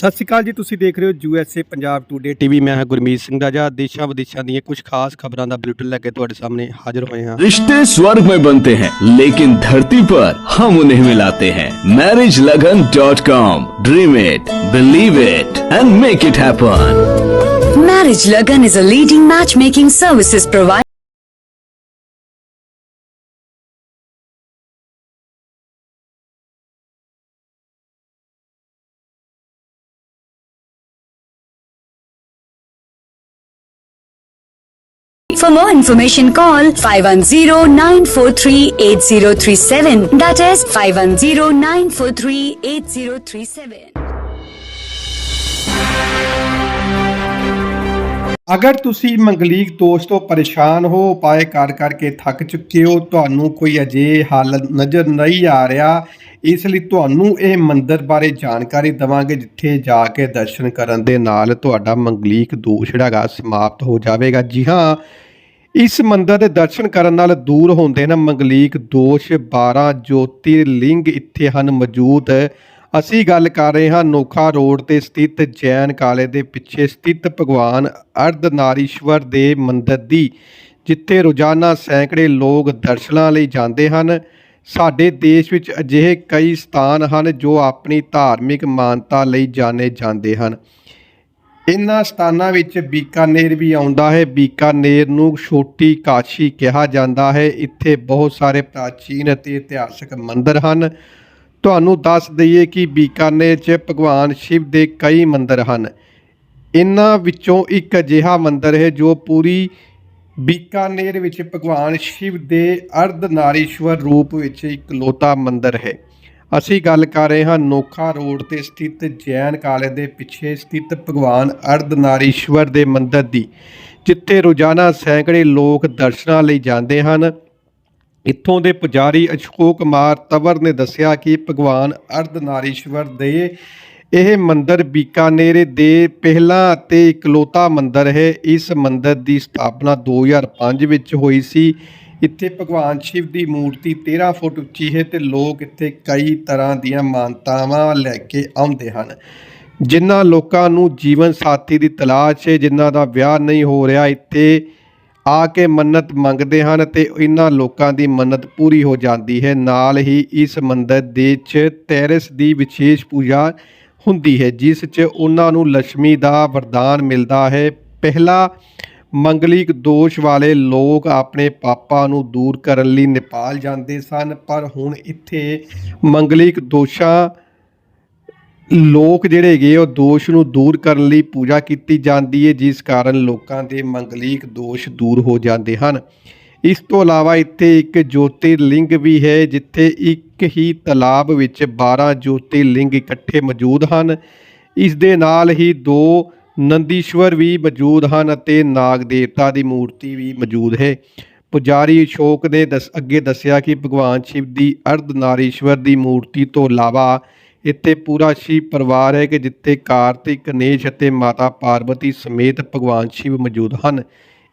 ਸਤਿ ਸ਼੍ਰੀ ਅਕਾਲ ਜੀ ਤੁਸੀਂ ਦੇਖ ਰਹੇ ਹੋ ਯੂਐਸਏ ਪੰਜਾਬ ਟੂਡੇ ਟੀਵੀ ਮੈਂ ਹਾਂ ਗੁਰਮੀਤ ਸਿੰਘ ਰਾਜਾ ਦੇਸ਼ਾਂ ਵਿਦੇਸ਼ਾਂ ਦੀਆਂ ਕੁਝ ਖਾਸ ਖਬਰਾਂ ਦਾ ਬੁਲੇਟਿਨ ਲੈ ਕੇ ਤੁਹਾਡੇ ਸਾਹਮਣੇ ਹਾਜ਼ਰ ਹੋਏ ਹਾਂ रिश्ते स्वर्ग में बनते हैं लेकिन धरती पर हम उन्हें मिलाते हैं marriage Lagan dot com dream it believe it and make it happen Marriage Lagan is a leading matchmaking services provider. For more information, call 510-943-8037. That is 510-943-8037. ਅਗਰ ਤੁਸੀਂ ਮੰਗਲੀਕ ਦੋਸ਼ ਤੋਂ ਪਰੇਸ਼ਾਨ ਹੋ ਉਪਾਏ ਕਰ ਕਰਕੇ ਥੱਕ ਚੁੱਕੇ ਹੋ ਤੁਹਾਨੂੰ ਕੋਈ ਅਜੇ ਹੱਲ ਨਜ਼ਰ ਨਹੀਂ ਆ ਰਿਹਾ ਇਸ ਲਈ ਤੁਹਾਨੂੰ ਇਹ ਮੰਦਿਰ ਬਾਰੇ ਜਾਣਕਾਰੀ ਦਵਾਂਗੇ ਜਿੱਥੇ ਜਾ ਕੇ ਦਰਸ਼ਨ ਕਰਨ ਦੇ ਨਾਲ ਤੁਹਾਡਾ ਮੰਗਲੀਕ ਦੋਸ਼ ਜਿਹੜਾ ਗਾ ਸਮਾਪਤ ਹੋ ਜਾਵੇਗਾ ਜੀ ਹਾਂ ਇਸ ਮੰਦਰ ਦੇ ਦਰਸ਼ਨ ਕਰਨ ਨਾਲ ਦੂਰ ਹੁੰਦੇ ਨੇ ਮੰਗਲੀਕ ਦੋਸ਼ 12 ਲਿੰਗ ਇੱਥੇ ਹਨ ਮੌਜੂਦ। ਅਸੀਂ ਗੱਲ ਕਰ ਰਹੇ ਹਾਂ ਨੋਖਾ ਰੋਡ ਤੇ ਸਥਿਤ ਜੈਨ ਕਾਲੇ ਦੇ ਪਿੱਛੇ ਸਥਿਤ ਭਗਵਾਨ ਅਰਧਨਾਰੀਸ਼ਵਰ ਦੇ ਮੰਦਰ ਦੀ, ਜਿੱਥੇ ਰੋਜ਼ਾਨਾ ਸੈਂਕੜੇ ਲੋਕ ਦਰਸ਼ਨਾਂ ਲਈ ਜਾਂਦੇ ਹਨ। ਸਾਡੇ ਦੇਸ਼ ਵਿੱਚ ਅਜਿਹੇ ਕਈ ਸਥਾਨ ਹਨ ਜੋ ਆਪਣੀ ਧਾਰਮਿਕ ਮਾਨਤਾ ਲਈ ਜਾਣੇ ਜਾਂਦੇ ਹਨ। ਇਨ੍ਹਾਂ ਸਥਾਨਾਂ ਵਿੱਚ ਬੀਕਾਨੇਰ ਵੀ ਆਉਂਦਾ ਹੈ। ਬੀਕਾਨੇਰ ਨੂੰ ਛੋਟੀ ਕਾਸ਼ੀ ਕਿਹਾ ਜਾਂਦਾ ਹੈ। ਇੱਥੇ ਬਹੁਤ ਸਾਰੇ ਪ੍ਰਾਚੀਨ ਅਤੇ ਇਤਿਹਾਸਕ ਮੰਦਿਰ ਹਨ। ਤੁਹਾਨੂੰ ਦੱਸ ਦਈਏ ਕਿ ਬੀਕਾਨੇਰ 'ਚ ਭਗਵਾਨ ਸ਼ਿਵ ਦੇ ਕਈ ਮੰਦਿਰ ਹਨ। ਇਨ੍ਹਾਂ ਵਿੱਚੋਂ ਇੱਕ ਅਜਿਹਾ ਮੰਦਿਰ ਹੈ ਜੋ ਪੂਰੀ ਬੀਕਾਨੇਰ ਵਿੱਚ ਭਗਵਾਨ ਸ਼ਿਵ ਦੇ ਅਰਧਨਾਰੀਸ਼ਵਰ ਰੂਪ ਵਿੱਚ ਇਕਲੌਤਾ ਮੰਦਿਰ ਹੈ। ਅਸੀਂ ਗੱਲ ਕਰ ਰਹੇ ਹਾਂ ਨੋਖਾ ਰੋਡ ਤੇ ਸਥਿਤ ਜੈਨ ਕਾਲਜ ਦੇ ਪਿੱਛੇ ਸਥਿਤ ਭਗਵਾਨ ਅਰਧਨਾਰੀਸ਼ਵਰ ਦੇ ਮੰਦਿਰ ਦੀ, ਜਿੱਥੇ ਰੋਜ਼ਾਨਾ ਸੈਂਕੜੇ ਲੋਕ ਦਰਸ਼ਨਾਂ ਲਈ ਜਾਂਦੇ ਹਨ। ਇੱਥੋਂ ਦੇ ਪੁਜਾਰੀ ਅਸ਼ੋਕ ਕੁਮਾਰ ਤਵਰ ਨੇ ਦੱਸਿਆ ਕਿ ਭਗਵਾਨ ਅਰਧਨਾਰੀਸ਼ਵਰ ਦੇ ਇਹ ਮੰਦਿਰ ਬੀਕਾਨੇਰ ਦੇ ਪਹਿਲਾ ਅਤੇ ਇਕਲੌਤਾ ਮੰਦਿਰ ਹੈ। ਇਸ ਮੰਦਿਰ ਦੀ ਸਥਾਪਨਾ 2005 ਵਿੱਚ ਹੋਈ ਸੀ। ਇੱਥੇ ਭਗਵਾਨ ਸ਼ਿਵ ਦੀ ਮੂਰਤੀ 13 ਫੁੱਟ ਉੱਚੀ ਹੈ ਤੇ ਲੋਕ ਇੱਥੇ ਕਈ ਤਰ੍ਹਾਂ ਦੀਆਂ ਮਾਨਤਾਵਾਂ ਲੈ ਕੇ ਆਉਂਦੇ ਹਨ। ਜਿਨ੍ਹਾਂ ਲੋਕਾਂ ਨੂੰ ਜੀਵਨ ਸਾਥੀ ਦੀ ਤਲਾਸ਼ ਹੈ, ਜਿਨ੍ਹਾਂ ਦਾ ਵਿਆਹ ਨਹੀਂ ਹੋ ਰਿਹਾ, ਇੱਥੇ ਆ ਕੇ ਮੰਨਤ ਮੰਗਦੇ ਹਨ ਤੇ ਇਹਨਾਂ ਲੋਕਾਂ ਦੀ ਮੰਨਤ ਪੂਰੀ ਹੋ ਜਾਂਦੀ ਹੈ। ਨਾਲ ਹੀ ਇਸ ਮੰਦਰ ਦੇ ਚ ਟੈਰਸ ਦੀ ਵਿਸ਼ੇਸ਼ ਪੂਜਾ ਹੁੰਦੀ ਹੈ, ਜਿਸ 'ਚ ਉਹਨਾਂ ਨੂੰ ਲక్ష్ਮੀ ਦਾ ਵਰਦਾਨ ਮਿਲਦਾ ਹੈ। ਪਹਿਲਾ ਮੰਗਲਿਕ ਦੋਸ਼ ਵਾਲੇ ਲੋਕ ਆਪਣੇ ਪਾਪਾਂ ਨੂੰ ਦੂਰ ਕਰਨ ਲਈ ਨੇਪਾਲ ਜਾਂਦੇ ਸਨ, ਪਰ ਹੁਣ ਇੱਥੇ ਮੰਗਲਿਕ ਦੋਸ਼ਾਂ ਲੋਕ ਜਿਹੜੇ ਗਏ ਉਹ ਦੋਸ਼ ਨੂੰ ਦੂਰ ਕਰਨ ਲਈ ਪੂਜਾ ਕੀਤੀ ਜਾਂਦੀ ਹੈ ਜਿਸ ਕਾਰਨ ਲੋਕਾਂ ਦੇ ਮੰਗਲਿਕ ਦੋਸ਼ ਦੂਰ ਹੋ ਜਾਂਦੇ ਹਨ। ਇਸ ਤੋਂ ਇਲਾਵਾ ਇੱਥੇ ਇੱਕ ਜੋਤਿਰਲਿੰਗ ਵੀ ਹੈ, ਜਿੱਥੇ ਇੱਕ ਹੀ ਤਲਾਬ ਵਿੱਚ 12 ਜੋਤਿਰਲਿੰਗ ਇਕੱਠੇ ਮੌਜੂਦ ਹਨ। ਇਸ ਦੇ ਨਾਲ ਹੀ ਦੋ ਨੰਦੀਸ਼ਵਰ ਵੀ ਮੌਜੂਦ ਹਨ ਅਤੇ ਨਾਗ ਦੇਵਤਾ ਦੀ ਮੂਰਤੀ ਵੀ ਮੌਜੂਦ ਹੈ। ਪੁਜਾਰੀ ਅਸ਼ੋਕ ਨੇ ਦਸ, ਅੱਗੇ ਦੱਸਿਆ ਕਿ ਭਗਵਾਨ ਸ਼ਿਵ ਦੀ ਅਰਧਨਾਰੀਸ਼ਵਰ ਦੀ ਮੂਰਤੀ ਤੋਂ ਇਲਾਵਾ ਇੱਥੇ ਪੂਰਾ ਸ਼ਿਵ ਪਰਿਵਾਰ ਹੈ ਕਿ ਜਿੱਥੇ ਕਾਰਤਿਕ, ਗਣੇਸ਼ ਅਤੇ ਮਾਤਾ ਪਾਰਵਤੀ ਸਮੇਤ ਭਗਵਾਨ ਸ਼ਿਵ ਮੌਜੂਦ ਹਨ।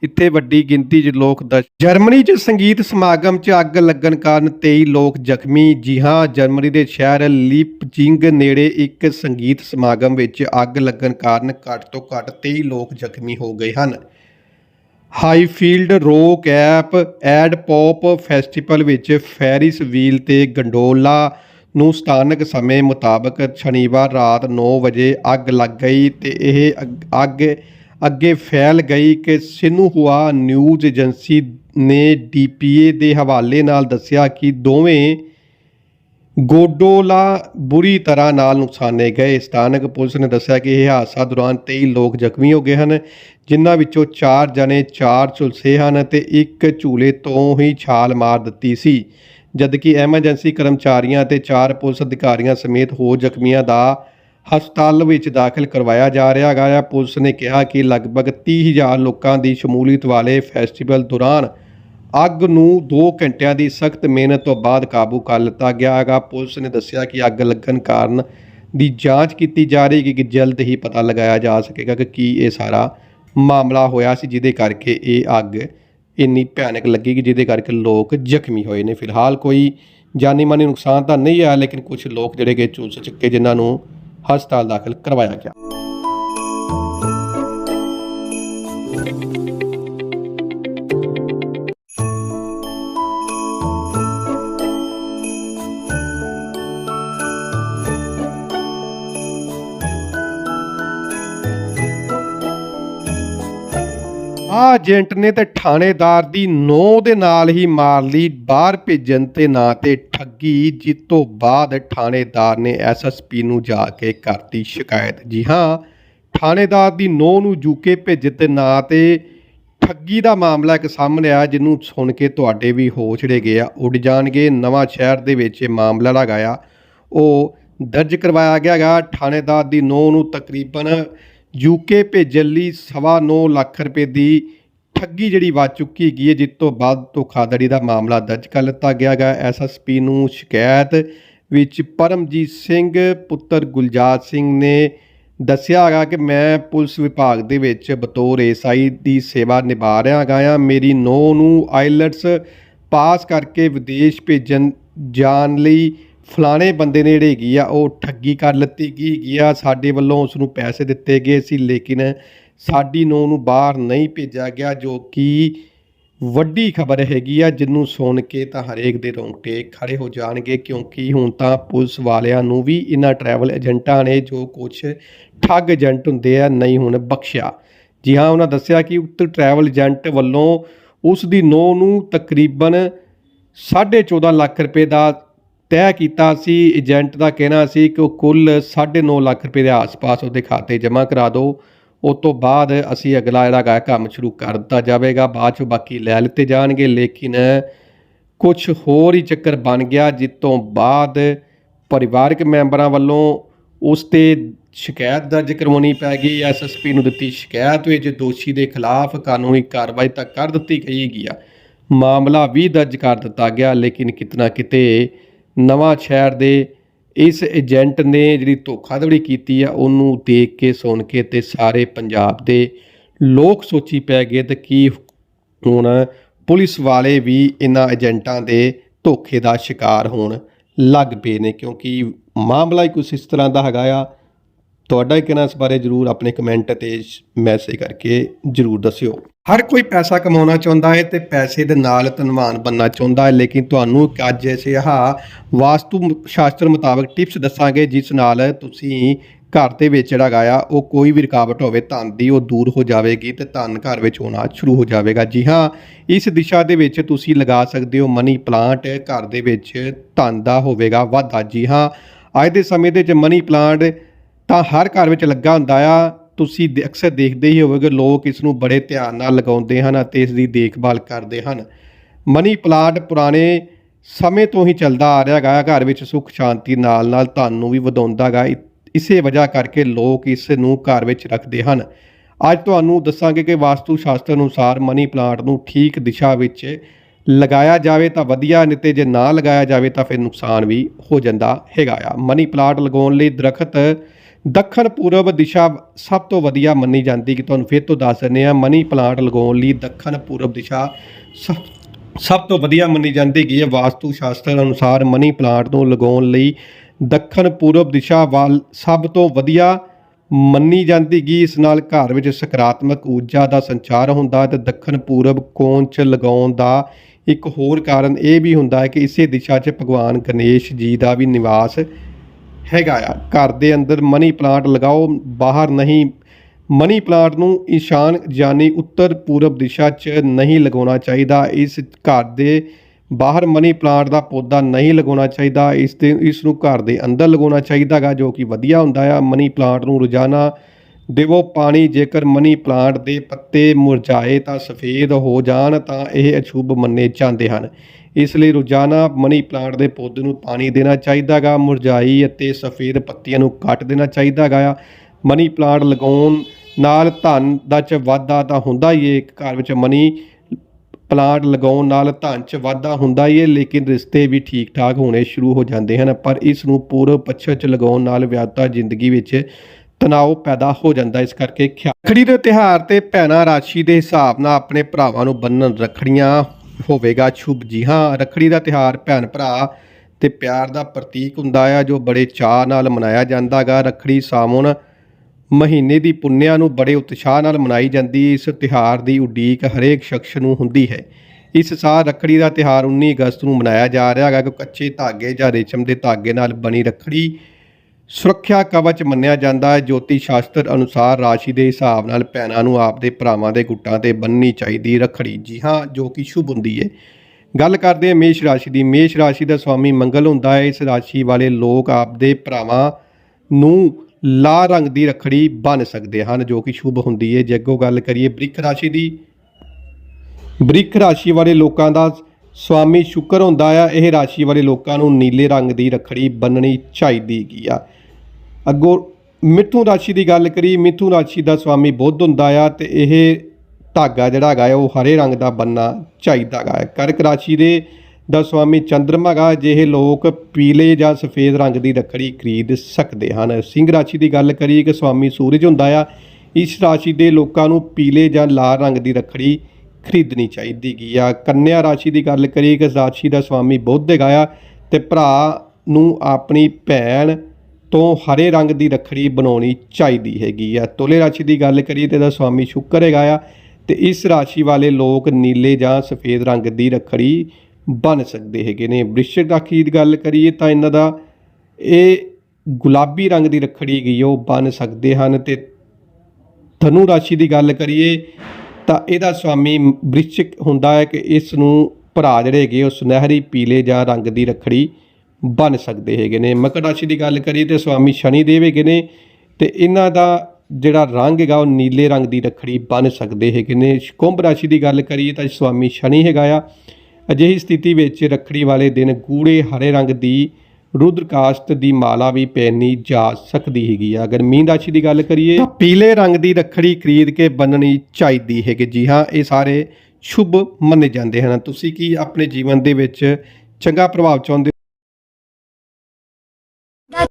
ਇੱਥੇ ਵੱਡੀ ਗਿਣਤੀ 'ਚ ਲੋਕ ਦਰ ਜਰਮਨੀ 'ਚ ਸੰਗੀਤ ਸਮਾਗਮ 'ਚ ਅੱਗ ਲੱਗਣ ਕਾਰਨ 23 ਲੋਕ ਜ਼ਖਮੀ। ਜੀ ਹਾਂ, ਜਰਮਨੀ ਦੇ ਸ਼ਹਿਰ ਲਿਪਜਿੰਗ ਨੇੜੇ ਇੱਕ ਸੰਗੀਤ ਸਮਾਗਮ ਵਿੱਚ ਅੱਗ ਲੱਗਣ ਕਾਰਨ ਘੱਟ ਤੋਂ ਘੱਟ 23 ਲੋਕ ਜ਼ਖਮੀ ਹੋ ਗਏ ਹਨ। ਹਾਈਫੀਲਡ ਰੋਕ ਐਪ ਐਡ ਪੌਪ ਫੈਸਟੀਵਲ ਵਿੱਚ ਫੈਰਿਸ ਵੀਲ ਤੇ ਗੰਡੋਲਾ ਨੂੰ ਸਥਾਨਕ ਸਮੇਂ ਮੁਤਾਬਕ ਸ਼ਨੀਵਾਰ ਰਾਤ 9 ਵਜੇ ਅੱਗ ਲੱਗ ਗਈ ਤੇ ਇਹ ਅੱਗ- ਅੱਗੇ ਫੈਲ ਗਈ ਕਿ ਸਿਨਹੂਆ ਨਿਊਜ਼ ਏਜੰਸੀ ਨੇ ਡੀਪੀਏ ਦੇ ਹਵਾਲੇ ਨਾਲ ਦੱਸਿਆ ਕਿ ਦੋਵੇਂ ਗੋਡੋਲਾ ਬੁਰੀ ਤਰ੍ਹਾਂ ਨਾਲ ਨੁਕਸਾਨੇ ਗਏ। ਸਥਾਨਕ ਪੁਲਿਸ ਨੇ ਦੱਸਿਆ ਕਿ ਇਹ ਹਾਦਸਾ ਦੌਰਾਨ 23 ਲੋਕ ਜ਼ਖਮੀ ਹੋ ਗਏ ਹਨ, ਜਿਨ੍ਹਾਂ ਵਿੱਚੋਂ 4 ਜਣੇ 4 ਝੁਲਸੇ ਹਨ ਤੇ ਇੱਕ ਝੂਲੇ ਤੋਂ ਹੀ ਛਾਲ ਮਾਰ ਦਿੱਤੀ ਸੀ। ਜਦਕਿ ਐਮਰਜੈਂਸੀ ਕਰਮਚਾਰੀਆਂ ਅਤੇ 4 ਪੁਲਿਸ ਅਧਿਕਾਰੀਆਂ ਸਮੇਤ ਹੋਰ ਜ਼ਖਮੀਆਂ ਦਾ ਹਸਪਤਾਲ ਵਿੱਚ ਦਾਖਲ ਕਰਵਾਇਆ ਜਾ ਰਿਹਾ ਹੈਗਾ ਆ। ਪੁਲਿਸ ਨੇ ਕਿਹਾ ਕਿ ਲਗਭਗ 30000 ਲੋਕਾਂ ਦੀ ਸ਼ਮੂਲੀਅਤ ਵਾਲੇ ਫੈਸਟੀਵਲ ਦੌਰਾਨ ਅੱਗ ਨੂੰ 2 ਘੰਟਿਆਂ ਦੀ ਸਖਤ ਮਿਹਨਤ ਤੋਂ ਬਾਅਦ ਕਾਬੂ ਕਰ ਲਿੱਤਾ ਗਿਆ ਹੈਗਾ। ਪੁਲਿਸ ਨੇ ਦੱਸਿਆ ਕਿ ਅੱਗ ਲੱਗਣ ਕਾਰਨ ਦੀ ਜਾਂਚ ਕੀਤੀ ਜਾ ਰਹੀ ਹੈ ਕਿ ਜਲਦ ਹੀ ਪਤਾ ਲਗਾਇਆ ਜਾ ਸਕੇਗਾ ਕਿ ਕੀ ਇਹ ਸਾਰਾ ਮਾਮਲਾ ਹੋਇਆ ਸੀ, ਜਿਹਦੇ ਕਰਕੇ ਇਹ ਅੱਗ ਇੰਨੀ ਭਿਆਨਕ ਲੱਗੀ ਕਿ ਜਿਹਦੇ ਕਰਕੇ ਲੋਕ ਜ਼ਖਮੀ ਹੋਏ ਨੇ। ਫਿਲਹਾਲ ਕੋਈ ਜਾਨੀ ਮਾਨੀ ਨੁਕਸਾਨ ਤਾਂ ਨਹੀਂ ਆਇਆ, ਲੇਕਿਨ ਕੁਝ ਲੋਕ ਜਿਹੜੇ ਕਿ ਝੁਲਸ ਚੁੱਕੇ ਜਿਨ੍ਹਾਂ ਨੂੰ ਹਸਪਤਾਲ ਦਾਖਲ ਕਰਵਾਇਆ ਗਿਆ। ਆ ਏਜੰਟ ਨੇ ਤੇ ਥਾਣੇਦਾਰ ਦੀ ਨੌ ਦੇ ਨਾਲ ਹੀ ਮਾਰ ਲਈ, ਬਾਹਰ ਭੇਜਣ ਤੇ ਨਾਂ ਤੇ ਠੱਗੀ, ਜਿਸ ਤੋਂ ਬਾਅਦ ਥਾਣੇਦਾਰ ਨੇ ਐਸਐਸਪੀ ਨੂੰ ਜਾ ਕੇ ਕਰਤੀ ਸ਼ਿਕਾਇਤ। ਜੀ ਹਾਂ, ਥਾਣੇਦਾਰ ਦੀ ਨੌ ਨੂੰ ਜੂਕੇ ਭੇਜਣ ਤੇ ਨਾਂ ਤੇ ਠੱਗੀ ਦਾ ਮਾਮਲਾ ਇੱਕ ਸਾਹਮਣੇ ਆਇਆ, ਜਿਹਨੂੰ ਸੁਣ ਕੇ ਤੁਹਾਡੇ ਵੀ ਹੋਸ਼ ੜੇ ਗਏ ਆ। ਉੱਡ ਜਾਣਗੇ, ਨਵਾਂ ਸ਼ਹਿਰ ਦੇ ਵਿੱਚ ਇਹ ਮਾਮਲਾ ਲਗਾਇਆ ਉਹ ਦਰਜ ਕਰਵਾਇਆ ਗਿਆ ਗਾ ਥਾਣੇਦਾਰ ਦੀ ਨੌ ਨੂੰ ਤਕਰੀਬਨ ਯੂਕੇ ਭੇਜਣ ਲਈ ਸਵਾ ਨੌ ਲੱਖ ਰੁਪਏ ਦੀ ਠੱਗੀ ਜਿਹੜੀ ਵੱਜ ਚੁੱਕੀ ਗਈ ਹੈ, ਜਿਸ ਤੋਂ ਬਾਅਦ ਧੋਖਾਧੜੀ ਦਾ ਮਾਮਲਾ ਦਰਜ ਕਰ ਲਿੱਤਾ ਗਿਆ ਗਾ ਐਸਐਸਪੀ ਨੂੰ ਸ਼ਿਕਾਇਤ ਵਿੱਚ ਪਰਮਜੀਤ ਸਿੰਘ, ਪੁੱਤਰ ਗੁਲਜਾਰ ਸਿੰਘ ਨੇ ਦੱਸਿਆ ਹੈਗਾ ਕਿ ਮੈਂ ਪੁਲਿਸ ਵਿਭਾਗ ਦੇ ਵਿੱਚ ਬਤੌਰ ਏਐਸਆਈ ਦੀ ਸੇਵਾ ਨਿਭਾ ਰਿਹਾ ਹੈਗਾ ਆ ਮੇਰੀ ਨੌ ਨੂੰ ਆਈਲਟਸ ਪਾਸ ਕਰਕੇ ਵਿਦੇਸ਼ ਭੇਜਣ ਜਾਣ ਲਈ ਫਲਾਣੇ ਬੰਦੇ ਨੇ ਜਿਹੜੀ ਹੈਗੀ ਆ, ਉਹ ਠੱਗੀ ਕਰ ਲਿੱਤੀ ਗਈ ਹੈਗੀ ਆ, ਸਾਡੇ ਵੱਲੋਂ ਉਸ ਨੂੰ ਪੈਸੇ ਦਿੱਤੇ ਗਏ ਸੀ, ਲੇਕਿਨ ਸਾਡੀ ਨੌ ਨੂੰ ਬਾਹਰ ਨਹੀਂ ਭੇਜਿਆ ਗਿਆ, ਜੋ ਕਿ ਵੱਡੀ ਖਬਰ ਹੈਗੀ ਆ, ਜਿਹਨੂੰ ਸੁਣ ਕੇ ਤਾਂ ਹਰੇਕ ਦੇ ਰੋਂਗਟੇ ਖੜੇ ਹੋ ਜਾਣਗੇ, ਕਿਉਂਕਿ ਹੁਣ ਤਾਂ ਪੁਲਿਸ ਵਾਲਿਆਂ ਨੂੰ ਵੀ ਇਹਨਾਂ ਟਰੈਵਲ ਏਜੰਟਾਂ ਨੇ ਜੋ ਕੁਝ ਠੱਗ ਏਜੰਟ ਹੁੰਦੇ ਆ, ਨਹੀਂ ਹੁਣ ਬਖਸ਼ਿਆ। ਜੀ ਹਾਂ, ਉਹਨਾਂ ਦੱਸਿਆ ਕਿ ਉਕਤ ਟਰੈਵਲ ਏਜੰਟ ਵੱਲੋਂ ਉਸ ਦੀ ਨੌ ਨੂੰ ਤਕਰੀਬਨ 14.5 ਲੱਖ ਰੁਪਏ ਦਾ ਤੈਅ ਕੀਤਾ ਸੀ, ਏਜੰਟ ਦਾ ਕਹਿਣਾ ਸੀ ਕਿ ਉਹ ਕੁੱਲ 9.5 ਲੱਖ ਰੁਪਏ ਦੇ ਆਸ-ਪਾਸ ਉਹਦੇ ਖਾਤੇ ਜਮ੍ਹਾਂ ਕਰਾ ਦਿਓ ਉਸ ਤੋਂ ਬਾਅਦ ਅਸੀਂ ਅਗਲਾ ਜਿਹੜਾ ਗਾ, ਕੰਮ ਸ਼ੁਰੂ ਕਰ ਦਿੱਤਾ ਜਾਵੇਗਾ। ਬਾਅਦ ਚ ਬਾਕੀ ਲੈ ਲਿੱਤੇ ਜਾਣਗੇ, ਲੇਕਿਨ ਕੁਝ ਹੋਰ ਹੀ ਚੱਕਰ ਬਣ ਗਿਆ, ਜਿਸ ਤੋਂ ਬਾਅਦ ਪਰਿਵਾਰਕ ਮੈਂਬਰਾਂ ਵੱਲੋਂ ਉਸ ਤੇ ਸ਼ਿਕਾਇਤ ਦਰਜ ਕਰਵਾਉਣੀ ਪੈ ਗਈ। ਐਸਐਸਪੀ ਨੂੰ ਦਿੱਤੀ ਸ਼ਿਕਾਇਤ ਵਿੱਚ ਦੋਸ਼ੀ ਦੇ ਖਿਲਾਫ ਕਾਨੂੰਨੀ ਕਾਰਵਾਈ ਤਾਂ ਕਰ ਦਿੱਤੀ ਗਈ ਹੈਗੀ ਆ। ਮਾਮਲਾ ਵੀ ਦਰਜ ਕਰ ਦਿੱਤਾ ਗਿਆ, ਲੇਕਿਨ ਕਿਤਨਾ ਕਿਤੇ ਨਵਾਂ ਸ਼ਹਿਰ ਦੇ ਇਸ ਏਜੰਟ ਨੇ ਜਿਹੜੀ ਧੋਖਾਧੜੀ ਕੀਤੀ ਆ, ਉਹਨੂੰ ਦੇਖ ਕੇ, ਸੁਣ ਕੇ ਤੇ ਸਾਰੇ ਪੰਜਾਬ ਦੇ ਲੋਕ ਸੋਚੀ ਪੈ ਗਏ ਤੇ ਕੀ ਹੁਣ ਪੁਲਿਸ ਵਾਲੇ ਵੀ ਇਹਨਾਂ ਏਜੰਟਾਂ ਦੇ ਧੋਖੇ ਦਾ ਸ਼ਿਕਾਰ ਹੋਣ ਲੱਗ ਪਏ ਨੇ। ਕਿਉਂਕਿ ਮਾਮਲਾ ਹੀ ਕੁਛ ਇਸ ਤਰ੍ਹਾਂ ਦਾ ਹੈਗਾ ਆ। ਤੁਹਾਡਾ ਕੀ ਕਹਿਣਾ ਇਸ ਬਾਰੇ ਜਰੂਰ ਆਪਣੇ ਕਮੈਂਟ ਤੇ ਮੈਸੇਜ ਕਰਕੇ ਜਰੂਰ ਦੱਸਿਓ। ਹਰ ਕੋਈ ਪੈਸਾ ਕਮਾਉਣਾ ਚਾਹੁੰਦਾ ਹੈ ਤੇ ਪੈਸੇ ਦੇ ਨਾਲ ਧਨਵਾਨ ਬੰਨਣਾ ਚਾਹੁੰਦਾ ਹੈ, ਲੇਕਿਨ ਤੁਹਾਨੂੰ ਇੱਕ ਅੱਜ ਐਸੇ ਆਹ ਵਾਸਤੂ ਸ਼ਾਸਤਰ ਮੁਤਾਬਕ ਟਿਪਸ ਦੱਸਾਂਗੇ, ਜਿਸ ਨਾਲ ਤੁਸੀਂ ਘਰ ਦੇ ਵਿੱਚ ਜਿਹੜਾ ਗਾ ਆ, ਉਹ ਕੋਈ ਵੀ ਰੁਕਾਵਟ ਹੋਵੇ, ਧਨ ਦੀ ਉਹ ਦੂਰ ਹੋ ਜਾਵੇਗੀ ਤੇ ਧਨ ਘਰ ਵਿੱਚ ਹੋਣਾ ਸ਼ੁਰੂ ਹੋ ਜਾਵੇਗਾ। ਜੀ ਹਾਂ, ਇਸ ਦਿਸ਼ਾ ਦੇ ਵਿੱਚ ਤੁਸੀਂ ਲਗਾ ਸਕਦੇ ਹੋ ਮਨੀ ਪਲਾਂਟ ਘਰ ਦੇ ਵਿੱਚ ਧਨ ਦਾ ਹੋਵੇਗਾ ਵਾਧਾ। ਜੀ ਹਾਂ, ਅੱਜ ਦੇ ਸਮੇਂ ਦੇ ਵਿੱਚ ਮਨੀ ਪਲਾਂਟ ਤਾਂ ਹਰ ਘਰ ਵਿੱਚ ਲੱਗਾ ਹੁੰਦਾ ਆ ਤੁਸੀਂ ਦੇ- ਅਕਸਰ ਦੇਖਦੇ ਹੀ ਹੋਵੋਗੇ ਲੋਕ ਇਸ ਨੂੰ ਬੜੇ ਧਿਆਨ ਨਾਲ ਲਗਾਉਂਦੇ ਹਨ ਅਤੇ ਇਸ ਦੀ ਦੇਖਭਾਲ ਕਰਦੇ ਹਨ। ਮਨੀ ਪਲਾਂਟ ਪੁਰਾਣੇ ਸਮੇਂ ਤੋਂ ਹੀ ਚੱਲਦਾ ਆ ਰਿਹਾ ਗਾ ਘਰ ਵਿੱਚ ਸੁੱਖ ਸ਼ਾਂਤੀ ਨਾਲ ਨਾਲ ਧਨ ਨੂੰ ਵੀ ਵਧਾਉਂਦਾ ਗਾ ਇ- ਇਸੇ ਵਜ੍ਹਾ ਕਰਕੇ ਲੋਕ ਇਸ ਨੂੰ ਘਰ ਵਿੱਚ ਰੱਖਦੇ ਹਨ। ਅੱਜ ਤੁਹਾਨੂੰ ਦੱਸਾਂਗੇ ਕਿ ਵਾਸਤੂ ਸ਼ਾਸਤਰ ਅਨੁਸਾਰ ਮਨੀ ਪਲਾਂਟ ਨੂੰ ਠੀਕ ਦਿਸ਼ਾ ਵਿੱਚ ਲਗਾਇਆ ਜਾਵੇ ਤਾਂ ਵਧੀਆ, ਨਹੀਂ ਤੇ ਜੇ ਨਾ ਲਗਾਇਆ ਜਾਵੇ ਤਾਂ ਫਿਰ ਨੁਕਸਾਨ ਵੀ ਹੋ ਜਾਂਦਾ ਹੈਗਾ ਆ। ਮਨੀ ਪਲਾਂਟ ਲਗਾਉਣ ਲਈ ਦਰਖਤ ਦੱਖਣ ਪੂਰਬ ਦਿਸ਼ਾ ਸਭ ਤੋਂ ਵਧੀਆ ਮੰਨੀ ਜਾਂਦੀ ਕਿ ਤੁਹਾਨੂੰ ਫਿਰ ਤੋਂ ਦੱਸ ਦਿੰਦੇ ਆ ਮਨੀ ਪਲਾਂਟ ਲਗਾਉਣ ਲਈ ਦੱਖਣ ਪੂਰਬ ਦਿਸ਼ਾ ਸਭ ਤੋਂ ਵਧੀਆ ਮੰਨੀ ਜਾਂਦੀ ਹੈਗੀ ਹੈ ਵਾਸਤੂ ਸ਼ਾਸਤਰ ਅਨੁਸਾਰ ਮਨੀ ਪਲਾਂਟ ਨੂੰ ਲਗਾਉਣ ਲਈ ਦੱਖਣ ਪੂਰਬ ਦਿਸ਼ਾ ਵੱਲ ਸਭ ਤੋਂ ਵਧੀਆ ਮੰਨੀ ਜਾਂਦੀ ਗੀ ਇਸ ਨਾਲ ਘਰ ਵਿੱਚ ਸਕਾਰਾਤਮਕ ਊਰਜਾ ਦਾ ਸੰਚਾਰ ਹੁੰਦਾ ਹੈ ਤੇ ਦੱਖਣ ਪੂਰਬ ਕੋਣ 'ਚ ਲਗਾਉਣ ਦਾ ਇੱਕ ਹੋਰ ਕਾਰਨ ਇਹ ਵੀ ਹੁੰਦਾ ਹੈ ਕਿ ਇਸੇ ਦਿਸ਼ਾ 'ਚ ਭਗਵਾਨ ਗਣੇਸ਼ ਜੀ ਦਾ ਵੀ ਨਿਵਾਸ ਹੈਗਾ ਆ। ਘਰ ਦੇ ਅੰਦਰ ਮਨੀ ਪਲਾਂਟ ਲਗਾਓ, ਬਾਹਰ ਨਹੀਂ। ਮਨੀ ਪਲਾਂਟ ਨੂੰ ਈਸ਼ਾਨ ਯਾਨੀ ਉੱਤਰ ਪੂਰਬ ਦਿਸ਼ਾ 'ਚ ਨਹੀਂ ਲਗਾਉਣਾ ਚਾਹੀਦਾ। ਇਸ ਘਰ ਦੇ ਬਾਹਰ ਮਨੀ ਪਲਾਂਟ ਦਾ ਪੌਦਾ ਨਹੀਂ ਲਗਾਉਣਾ ਚਾਹੀਦਾ। ਇਸ ਦੇ, ਇਸ ਨੂੰ ਘਰ ਦੇ ਅੰਦਰ ਲਗਾਉਣਾ ਚਾਹੀਦਾਗਾ, ਜੋ ਕਿ ਵਧੀਆ ਹੁੰਦਾ ਆ। ਮਨੀ ਪਲਾਂਟ ਨੂੰ ਰੋਜ਼ਾਨਾ ਦੇਵੋ ਪਾਣੀ। ਜੇਕਰ ਮਨੀ ਪਲਾਂਟ ਦੇ ਪੱਤੇ ਮੁਰਝਾਏ ਤਾਂ ਸਫੇਦ ਹੋ ਜਾਣ ਤਾਂ ਇਹ ਅਸ਼ੁਭ ਮੰਨੇ ਜਾਂਦੇ ਹਨ। ਇਸ ਲਈ ਰੋਜ਼ਾਨਾ ਮਨੀ ਪਲਾਂਟ ਦੇ ਪੌਦੇ ਨੂੰ ਪਾਣੀ ਦੇਣਾ ਚਾਹੀਦਾਗਾ, ਮੁਰਝਾਈ ਅਤੇ ਸਫੇਦ ਪੱਤੀਆਂ ਨੂੰ ਕੱਟ ਦੇਣਾ ਚਾਹੀਦਾਗਾ। ਆ ਮਨੀ ਪਲਾਂਟ ਲਗਾਉਣ ਨਾਲ ਧਨ ਦਾ ਚ ਵਾਧਾ ਤਾਂ ਹੁੰਦਾ ਹੀ ਹੈ ਇੱਕ ਘਰ ਵਿੱਚ ਮਨੀ ਪਲਾਂਟ ਲਗਾਉਣ ਨਾਲ ਧਨ ਚ ਵਾਧਾ ਹੁੰਦਾ ਹੀ ਹੈ ਲੇਕਿਨ ਰਿਸ਼ਤੇ ਵੀ ਠੀਕ ਠਾਕ ਹੋਣੇ ਸ਼ੁਰੂ ਹੋ ਜਾਂਦੇ ਹਨ, ਪਰ ਇਸ ਨੂੰ ਪੂਰਬ ਪੱਛਮ ਚ ਲਗਾਉਣ ਨਾਲ ਵਿਆਹਤਾ ਜ਼ਿੰਦਗੀ ਵਿੱਚ ਤਣਾਅ ਪੈਦਾ ਹੋ ਜਾਂਦਾ, ਇਸ ਕਰਕੇ ਖਿਆ- ਰੱਖੜੀ ਦੇ ਤਿਹਾਰ ਤੇ ਭੈਣਾਂ ਰਾਸ਼ੀ ਦੇ ਹਿਸਾਬ ਨਾਲ ਆਪਣੇ ਭਰਾਵਾਂ ਨੂੰ ਬੰਨਣ ਰੱਖੜੀਆਂ ਹੋਵੇਗਾ ਸ਼ੁਭ ਜੀ। ਹਾਂ, ਰੱਖੜੀ ਦਾ ਤਿਹਾਰ ਭੈਣ ਭਰਾ ਤੇ ਪਿਆਰ ਦਾ ਪ੍ਰਤੀਕ ਹੁੰਦਾ ਆ, ਜੋ ਬੜੇ ਚਾਅ ਨਾਲ ਮਨਾਇਆ ਜਾਂਦਾਗਾ ਰੱਖੜੀ ਸਾਵਣ ਮਹੀਨੇ ਦੀ ਪੁੰਨਿਆ ਨੂੰ ਬੜੇ ਉਤਸ਼ਾਹ ਨਾਲ ਮਨਾਈ ਜਾਂਦੀ ਇਸ ਤਿਉਹਾਰ ਦੀ ਉਡੀਕ ਹਰੇਕ ਸ਼ਖਸ ਨੂੰ ਹੁੰਦੀ ਹੈ। ਇਸ ਸਾਲ ਰੱਖੜੀ ਦਾ ਤਿਉਹਾਰ 19 ਅਗਸਤ ਨੂੰ ਮਨਾਇਆ ਜਾ ਰਿਹਾ ਹੈਗਾ ਕਿ ਕੱਚੇ ਧਾਗੇ ਜਾਂ ਰੇਸ਼ਮ ਦੇ ਧਾਗੇ ਨਾਲ ਬਣੀ ਰੱਖੜੀ ਸੁਰੱਖਿਆ ਕਵਚ ਮੰਨਿਆ ਜਾਂਦਾ ਹੈ। ਜੋਤੀ ਸ਼ਾਸਤਰ ਅਨੁਸਾਰ ਰਾਸ਼ੀ ਦੇ ਹਿਸਾਬ ਨਾਲ ਭੈਣਾਂ ਨੂੰ ਆਪਦੇ ਭਰਾਵਾਂ ਦੇ ਗੁੱਟਾਂ ਤੇ ਬੰਨਣੀ ਚਾਹੀਦੀ ਰੱਖੜੀ। ਜੀ ਹਾਂ, ਜੋ ਕਿ ਸ਼ੁਭ ਹੁੰਦੀ ਹੈ। ਗੱਲ ਕਰਦੇ ਹਾਂ ਮੇਸ਼ ਰਾਸ਼ੀ ਦੀ। ਮੇਸ਼ ਰਾਸ਼ੀ ਦਾ ਸਵਾਮੀ ਮੰਗਲ ਹੁੰਦਾ ਹੈ। ਇਸ ਰਾਸ਼ੀ ਵਾਲੇ ਲੋਕ ਆਪਦੇ ਭਰਾਵਾਂ ਨੂੰ ਲਾਲ ਰੰਗ ਦੀ ਰੱਖੜੀ ਬੰਨ ਸਕਦੇ ਹਨ, ਜੋ ਕਿ ਸ਼ੁਭ ਹੁੰਦੀ ਹੈ। ਜੇ ਅੱਗੋਂ ਗੱਲ ਕਰੀਏ ਬ੍ਰਿਖ ਰਾਸ਼ੀ ਦੀ, ਬ੍ਰਿਖ ਰਾਸ਼ੀ ਵਾਲੇ ਲੋਕਾਂ ਦਾ ਸਵਾਮੀ ਸ਼ੁਕਰ ਹੁੰਦਾ ਆ। ਇਹ ਰਾਸ਼ੀ ਵਾਲੇ ਲੋਕਾਂ ਨੂੰ ਨੀਲੇ ਰੰਗ ਦੀ ਰੱਖੜੀ ਬੰਨਣੀ ਚਾਹੀਦੀ ਹੈਗੀ ਆ। ਅੱਗੋਂ ਮਿਥੂ ਰਾਸ਼ੀ ਦੀ ਗੱਲ ਕਰੀ, ਮਿਥੂ ਰਾਸ਼ੀ ਦਾ ਸਵਾਮੀ ਬੁੱਧ ਹੁੰਦਾ ਆ ਤੇ ਇਹ ਧਾਗਾ ਜਿਹੜਾ ਹੈਗਾ ਉਹ ਹਰੇ ਰੰਗ ਦਾ ਬੰਨਣਾ ਚਾਹੀਦਾ ਹੈਗਾ ਹੈ। ਕਰਕ ਰਾਸ਼ੀ ਦੇ ਦਾ ਸਵਾਮੀ ਚੰਦਰਮਾ ਗਾ ਜਿਹੇ ਲੋਕ ਪੀਲੇ ਜਾਂ ਸਫੇਦ ਰੰਗ ਦੀ ਰੱਖੜੀ ਖਰੀਦ ਸਕਦੇ ਹਨ ਸਿੰਘ ਰਾਸ਼ੀ ਦੀ ਗੱਲ ਕਰੀਏ ਕਿ ਸਵਾਮੀ ਸੂਰਜ ਹੁੰਦਾ ਆ, ਇਸ ਰਾਸ਼ੀ ਦੇ ਲੋਕਾਂ ਨੂੰ ਪੀਲੇ ਜਾਂ ਲਾਲ ਰੰਗ ਦੀ ਰੱਖੜੀ ਖਰੀਦਣੀ ਚਾਹੀਦੀ ਗੀ ਆ ਕੰਨਿਆ ਰਾਸ਼ੀ ਦੀ ਗੱਲ ਕਰੀਏ ਕਿ ਰਾਸ਼ੀ ਦਾ ਸਵਾਮੀ ਬੁੱਧ ਹੈਗਾ ਆ ਤੇ ਭਰਾ ਨੂੰ ਆਪਣੀ ਭੈਣ ਤੋਂ ਹਰੇ ਰੰਗ ਦੀ ਰੱਖੜੀ ਬਣਾਉਣੀ ਚਾਹੀਦੀ ਹੈਗੀ ਆ। ਤੁਲੇ ਰਾਸ਼ੀ ਦੀ ਗੱਲ ਕਰੀਏ ਤੇ ਇਹਦਾ ਸਵਾਮੀ ਸ਼ੁੱਕਰ ਹੈਗਾ ਆ ਤੇ ਇਸ ਰਾਸ਼ੀ ਵਾਲੇ ਲੋਕ ਨੀਲੇ ਜਾਂ ਸਫੇਦ ਰੰਗ ਦੀ ਰੱਖੜੀ ਬਣ ਸਕਦੇ ਹੈਗੇ ਨੇ। ਵ੍ਰਿਸ਼ਚਿਕ ਰਾਖੀ ਦੀ ਗੱਲ ਕਰੀਏ ਤਾਂ ਇਹਨਾਂ ਦਾ ਇਹ ਗੁਲਾਬੀ ਰੰਗ ਦੀ ਰੱਖੜੀ ਗਈ ਉਹ ਬਣ ਸਕਦੇ ਹਨ ਤੇ ਧਨੂ ਰਾਸ਼ੀ ਦੀ ਗੱਲ ਕਰੀਏ ਤਾਂ ਇਹਦਾ ਸਵਾਮੀ ਵ੍ਰਿਸ਼ਚਿਕ ਹੁੰਦਾ ਹੈ ਕਿ ਇਸ ਨੂੰ ਭਰਾ ਜਿਹੜੇ ਹੈਗੇ ਉਹ ਸੁਨਹਿਰੀ, ਪੀਲੇ ਜਾਂ ਰੰਗ ਦੀ ਰੱਖੜੀ ਬਣ ਸਕਦੇ ਹੈਗੇ ਨੇ। ਮਕਰ ਰਾਸ਼ੀ ਦੀ ਗੱਲ ਕਰੀਏ ਤੇ ਸੁਆਮੀ ਸ਼ਨੀ ਦੇਵ ਹੈਗੇ ਨੇ ਤੇ ਇਹਨਾਂ ਦਾ ਜਿਹੜਾ ਰੰਗ ਹੈਗਾ, ਉਹ ਨੀਲੇ ਰੰਗ ਦੀ ਰੱਖੜੀ ਬਣ ਸਕਦੇ ਹੈਗੇ ਨੇ। ਕੁੰਭ ਰਾਸ਼ੀ ਦੀ ਗੱਲ ਕਰੀਏ ਤਾਂ ਸਵਾਮੀ ਸ਼ਨੀ ਹੈਗਾ ਆ। ਅਜਿਹੀ ਸਥਿਤੀ ਵਿੱਚ ਰੱਖੜੀ ਵਾਲੇ ਦਿਨ ਗੂੜੇ ਹਰੇ ਰੰਗ ਦੀ ਰੁਦਰਕਾਸ਼ਤ ਦੀ ਮਾਲਾ ਵੀ ਪਹਿਨੀ ਜਾ ਸਕਦੀ ਹੈਗੀ ਆ। ਅਗਰ ਮੀਨ ਰਾਸ਼ੀ ਦੀ ਗੱਲ ਕਰੀਏ ਤਾਂ ਪੀਲੇ ਰੰਗ ਦੀ ਰੱਖੜੀ ਖਰੀਦ ਕੇ ਬੰਨਣੀ ਚਾਹੀਦੀ ਹੈਗੀ। ਜੀ ਹਾਂ, ਇਹ ਸਾਰੇ ਸ਼ੁਭ ਮੰਨੇ ਜਾਂਦੇ ਹਨ। ਤੁਸੀਂ ਕੀ ਆਪਣੇ ਜੀਵਨ ਦੇ ਵਿੱਚ ਚੰਗਾ ਪ੍ਰਭਾਵ ਚਾਹੁੰਦੇ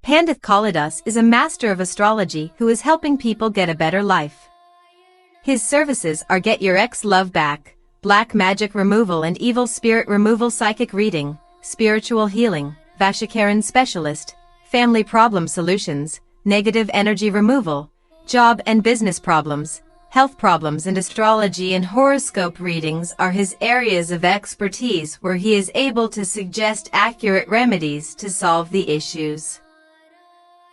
ਹੋ? Pandit Kalidas is a master of astrology who is helping people get a better life. His services are Get Your Ex Love Back, Black Magic Removal and Evil Spirit Removal Psychic Reading, Spiritual Healing, Vashikaran Specialist, Family Problem Solutions, Negative Energy Removal, Job and Business Problems, Health Problems and Astrology and Horoscope readings are his areas of expertise where he is able to suggest accurate remedies to solve the issues.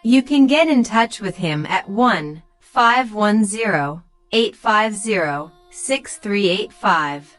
You can get in touch with him at 1 510 850 6385.